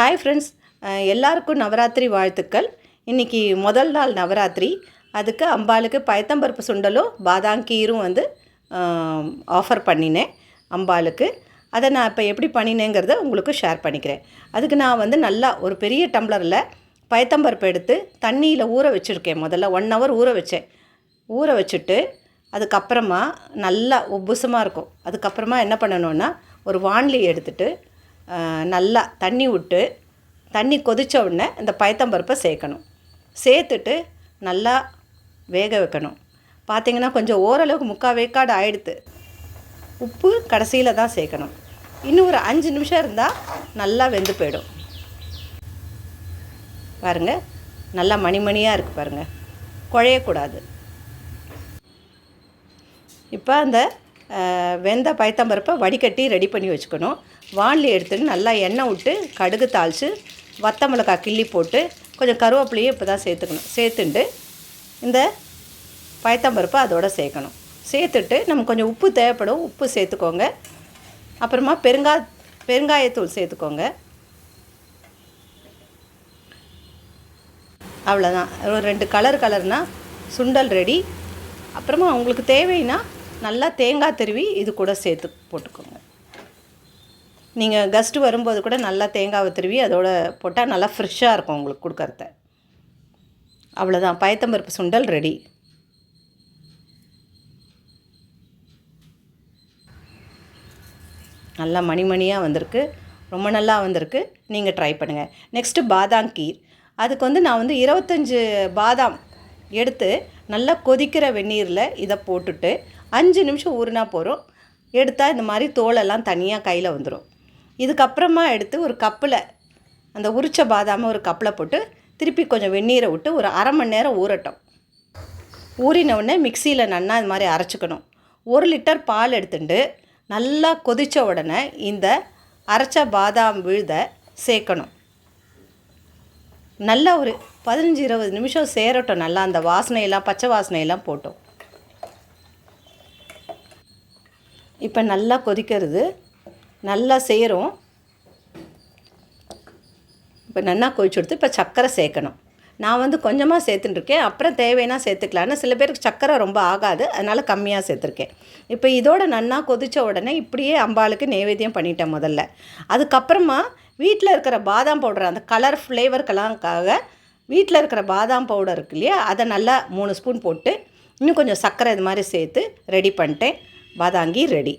Hi friends எல்லாருக்கும் நவராத்திரி வாழ்த்துக்கள். இன்றைக்கி முதல் நாள் நவராத்திரி. அதுக்கு அம்பாளுக்கு பயத்தம்பருப்பு சுண்டலும் பாதாங்கீரும் வந்து ஆஃபர் பண்ணினேன் அம்பாளுக்கு. அதை நான் இப்போ எப்படி பண்ணினேங்கிறத உங்களுக்கு ஷேர் பண்ணிக்கிறேன். அதுக்கு நான் வந்து நல்லா ஒரு பெரிய டம்ளரில் பயத்தம்பருப்பு எடுத்து தண்ணியில் ஊற வச்சுருக்கேன். முதல்ல ஒன் ஹவர் ஊற வச்சேன். ஊற வச்சுட்டு அதுக்கப்புறமா நல்லா உப்புசமாக இருக்கும். அதுக்கப்புறமா என்ன பண்ணணுன்னா ஒரு வாண்லி எடுத்துகிட்டு நல்லா தண்ணி விட்டு தண்ணி கொதித்த உடனே இந்த பயத்தம்பருப்பை சேர்க்கணும். சேர்த்துட்டு நல்லா வேக வைக்கணும். பார்த்தீங்கன்னா கொஞ்சம் ஓரளவுக்கு முக்கால் வேக்காடு ஆயிடுத்து. உப்பு கடைசியில் தான் சேர்க்கணும். இன்னும் ஒரு அஞ்சு நிமிஷம் இருந்தால் நல்லா வெந்து போயிடும். பாருங்கள் நல்லா மணிமணியாக இருக்குது பாருங்கள் குழையக்கூடாது. இப்போ அந்த வெந்த பயத்தம்பருப்பை வடிகட்டி ரெடி பண்ணி வச்சுக்கணும். வாண்லி எடுத்துட்டு நல்லா எண்ணெய் விட்டு கடுகு தாளித்து வத்த மிளகாய் கிள்ளி போட்டு கொஞ்சம் கருவேப்பிலையும் இப்போ தான் சேர்த்துக்கணும். சேர்த்துட்டு இந்த பயத்தம்பருப்பை அதோடு சேர்க்கணும். சேர்த்துட்டு நமக்கு கொஞ்சம் உப்பு தேவைப்படும் உப்பு சேர்த்துக்கோங்க. அப்புறமா பெருங்கா பெருங்காயத்தூள் சேர்த்துக்கோங்க. அவ்வளோதான் ஒரு ரெண்டு கலர் கலர்னால் சுண்டல் ரெடி அப்புறமா உங்களுக்கு தேவைன்னா நல்லா தேங்காய் திருவி இது கூட சேர்த்து போட்டுக்கோங்க. நீங்கள் கஸ்ட்டு வரும்போது கூட நல்லா தேங்காவை திருவி அதோட போட்டால் நல்லா ஃப்ரெஷ்ஷாக இருக்கும் உங்களுக்கு கொடுக்கறத. அவ்வளோதான் பயத்தம்பருப்பு சுண்டல் ரெடி நல்லா மணிமணியாக வந்திருக்கு. ரொம்ப நல்லா வந்திருக்கு. நீங்கள் ட்ரை பண்ணுங்கள் நெக்ஸ்ட்டு பாதாம் கீர். அதுக்கு வந்து நான் வந்து இருபத்தஞ்சி பாதாம் எடுத்து நல்லா கொதிக்கிற வெந்நீரில் இதை போட்டுட்டு அஞ்சு நிமிஷம் ஊறினா போகிறோம் எடுத்தால் இந்த மாதிரி தோலெல்லாம் தனியாக கையில் வந்துடும் இதுக்கப்புறமா எடுத்து ஒரு கப்பில் அந்த உரிச்ச பாதாமை ஒரு கப்பில் போட்டு திருப்பி கொஞ்சம் வெந்நீரை விட்டு ஒரு அரை மணி நேரம் ஊறட்டும். ஊறின உடனே மிக்சியில் நன்னா இது மாதிரி அரைச்சிக்கணும். ஒரு லிட்டர் பால் எடுத்துட்டு நல்லா கொதித்த உடனே இந்த அரைச்ச பாதாம் விழுத சேர்க்கணும். நல்லா ஒரு பதினஞ்சு இருபது நிமிஷம் சேரட்டும். நல்லா அந்த வாசனையெல்லாம் பச்சை வாசனையெல்லாம் போட்டோம். இப்போ நல்லா கொதிக்கிறது. நல்லா சேரும் இப்போ நல்லா கொதிச்சு கொடுத்து இப்போ சர்க்கரை சேர்க்கணும். நான் வந்து கொஞ்சமாக சேர்த்துட்டுருக்கேன். அப்புறம் தேவைன்னா சேர்த்துக்கலான்னு சில பேருக்கு சக்கரை ரொம்ப ஆகாது. அதனால் கம்மியாக சேர்த்துருக்கேன். இப்போ இதோட நன்னா கொதித்த உடனே இப்படியே அம்பாளுக்கு நைவேத்தியம் பண்ணிட்டேன் முதல்ல. அதுக்கப்புறமா வீட்டில் இருக்கிற பாதாம் பவுடர் அந்த கலர் ஃப்ளேவருக்கெல்லாம்க்காக வீட்டில் இருக்கிற பாதாம் பவுடர் இருக்கு இல்லையா? அதை நல்லா மூணு ஸ்பூன் போட்டு இன்னும் கொஞ்சம் சர்க்கரை இது மாதிரி சேர்த்து ரெடி பண்ணிட்டேன். வதாங்கி ரெடி